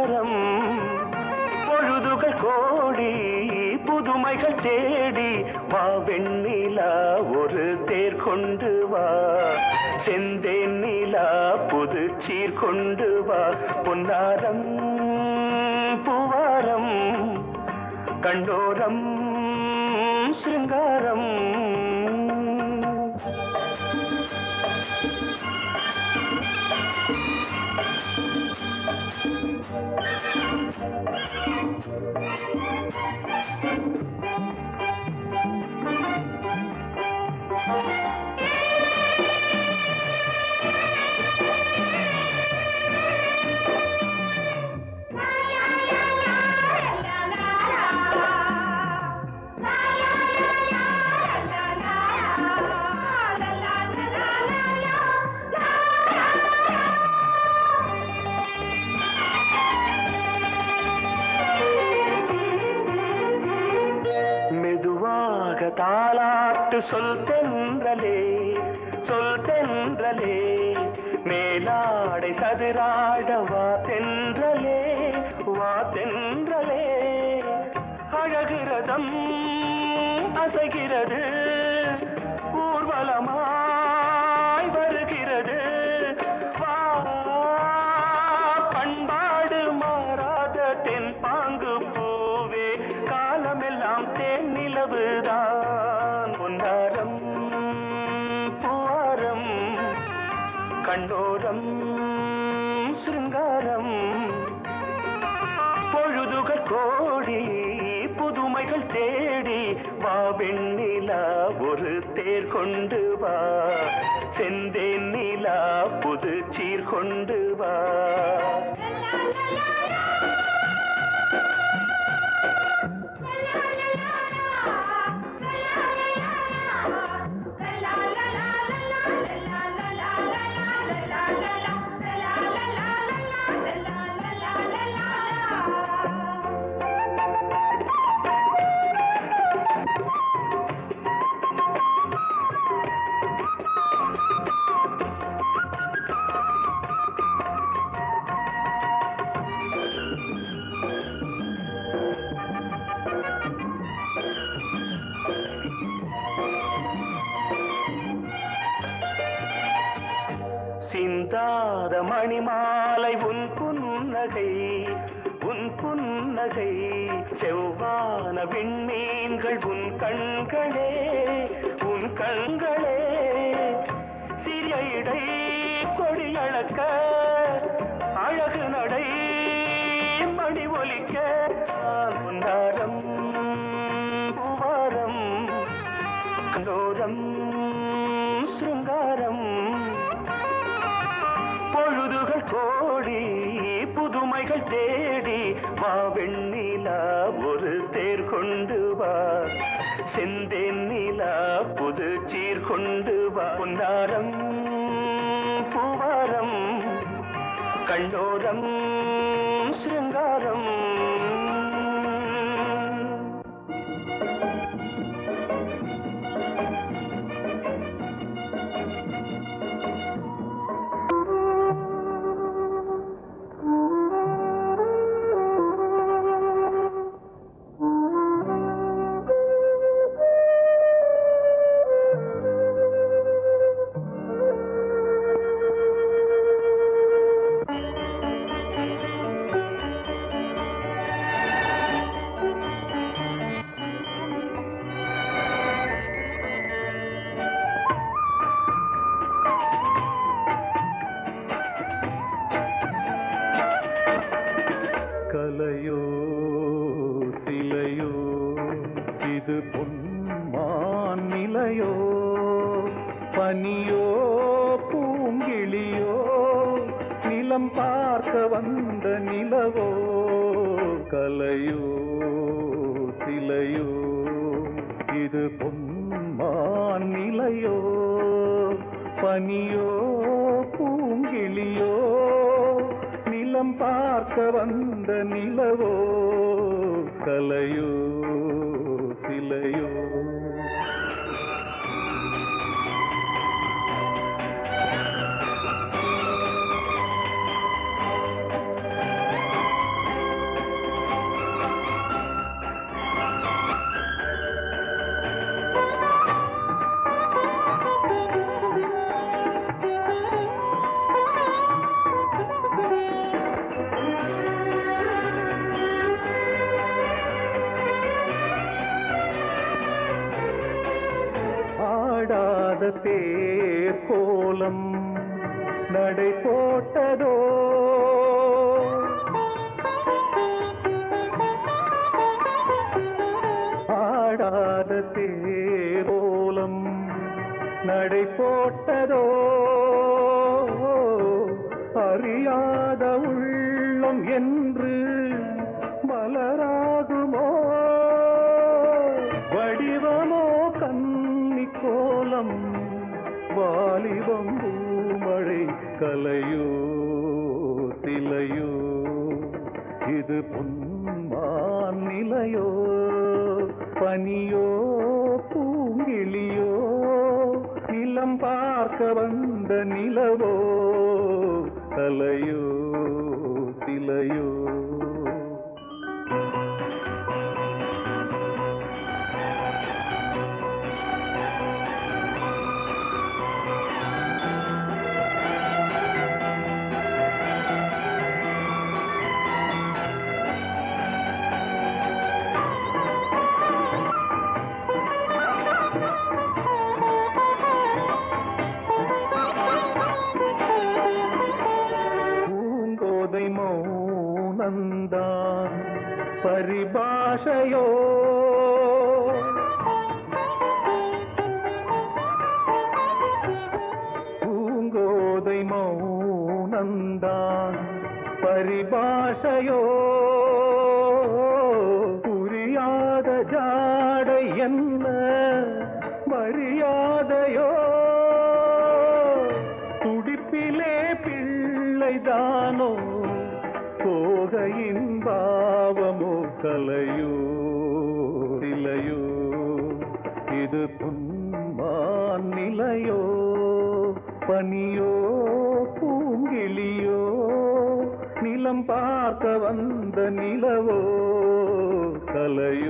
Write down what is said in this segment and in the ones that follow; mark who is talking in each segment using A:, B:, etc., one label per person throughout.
A: வாரம் பொழுதுகள் கோடி புதுமைகள் தேடி வா வெண்ணிலா ஒரு தேர் கொண்டு வா. செந்தேன் நிலா புது சீர் கொண்டு வா. பொன்னாரம் பூவாரம் கண்டோரம் சிங்காரம் கொண்டு புன்னகை செவ்வான விண்மீன்கள் உன் கண்களே உன் கண்களே.
B: கண்ணோரம் சிங்காரம் தேரோலம் நடை போட்டதோ? அறியாத உள்ளம் என்று மலராகுமோ? வடிவமோ கன்னி கோலம் வாலிபம் பூமழை கலையோ சிலையோ? இது பொன்மான் நிலையோ பனியோ? பார்க்க வந்த நிலவோ தலையோ சிலையோ. பரிபாஷையோ பூங்கோதை மௌனந்தான் பரிபாஷையோ. கன்னியோ பூங்கிளியோ நிலம் பார்க்க வந்த நிலவோ கலையோ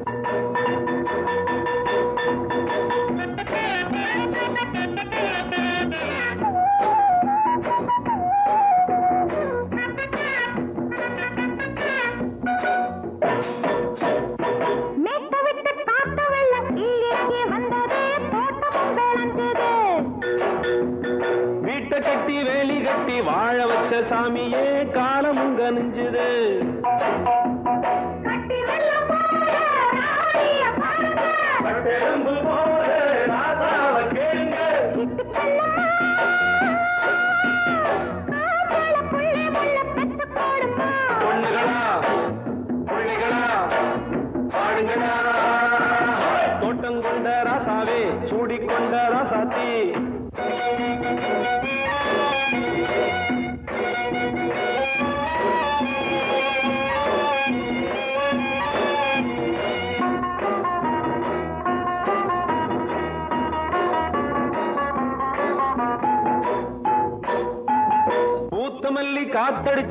C: கட்டி வாழ வச்ச சாமியே காலம் உங்க நெஞ்சுது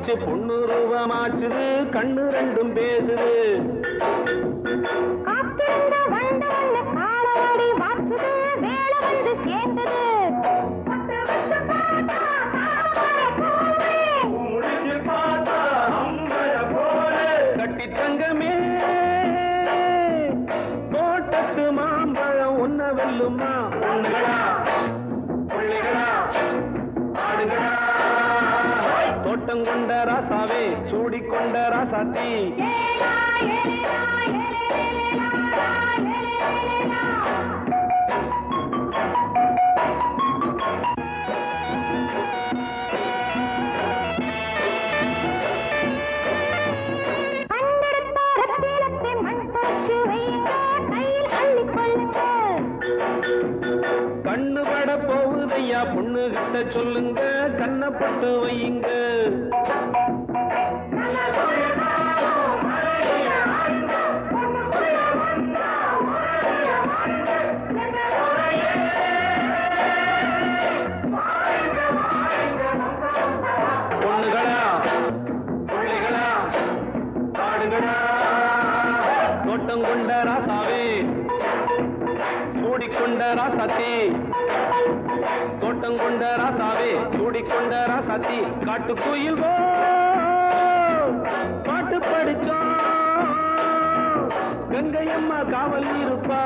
C: வச்சு பொண்ணு ரூபமாச்சுது கண்ணு ரெண்டும் பேசுது. நாதம் கொண்ட ராசாவே சூடிக்கொண்ட ராசாத்தி. கண்ணுபட போகுதையா பொண்ணு கிட்ட சொல்லுங்க கண்ணப்பட்டு வையுங்க. சத்தி காட்டு குயில் பாட்டு படிச்சோம் கங்கையம்மா காவல் இருப்பா.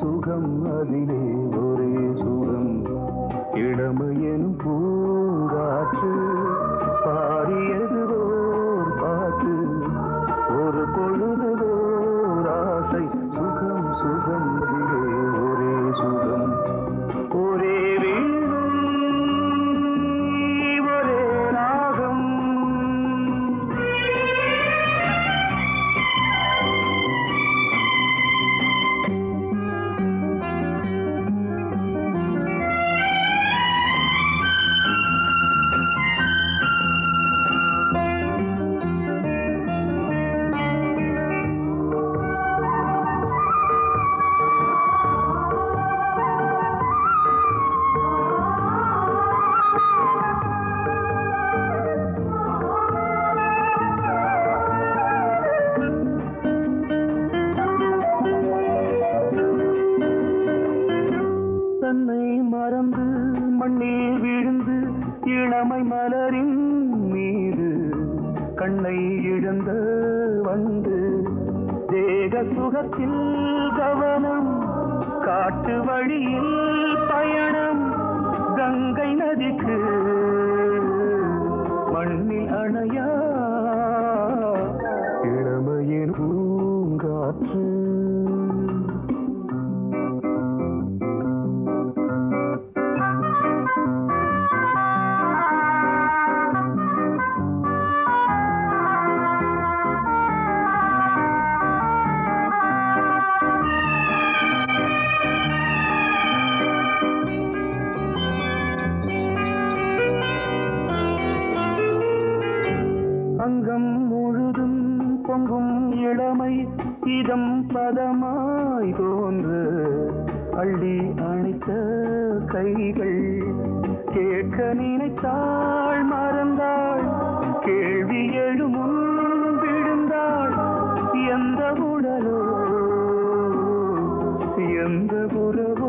A: சுகம் அதிலே ஒரே சுகம். இளமையன் பூ காணையா கைகள். கேட்க நினைத்தாள் மறந்தாள். கேள்வி எழுமுன் விழுந்தாள். எந்த உடலோ எந்த உறவு.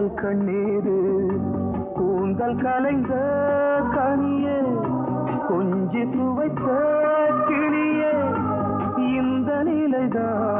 A: காதல் கண்ணீரு கூந்தல் கலைந்த கனியே கொஞ்சி துவைத்த கிளியே இந்த நிலைதான்.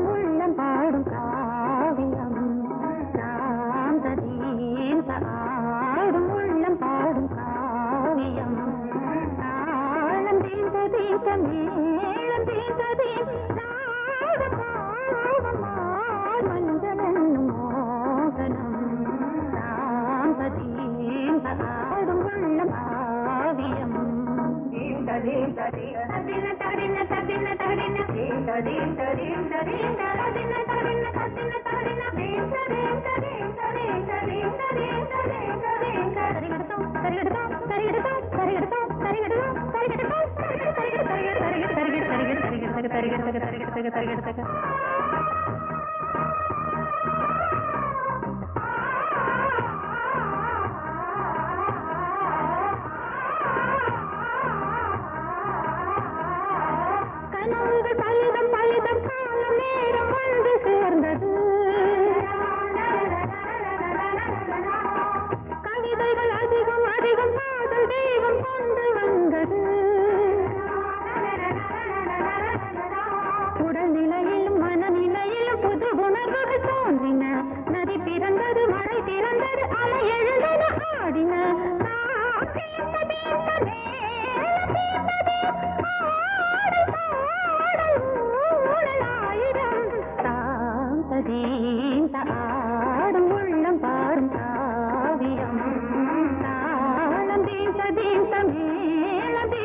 D: ತೆಗೆ ತೆಗೆ ತೆಗೆ கவிதைகள் அதிகம் அதிகம் காதல் தெய்வம் கொண்டு வந்தது.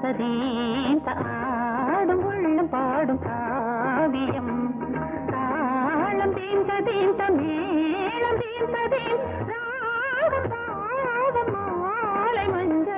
D: தேந்த ஆடும் உள்ளம் பாடும் காவியம். தாளம் தேந்த தேந்த மேளம் தேந்ததேன் ராகம் மாலை மஞ்சள்.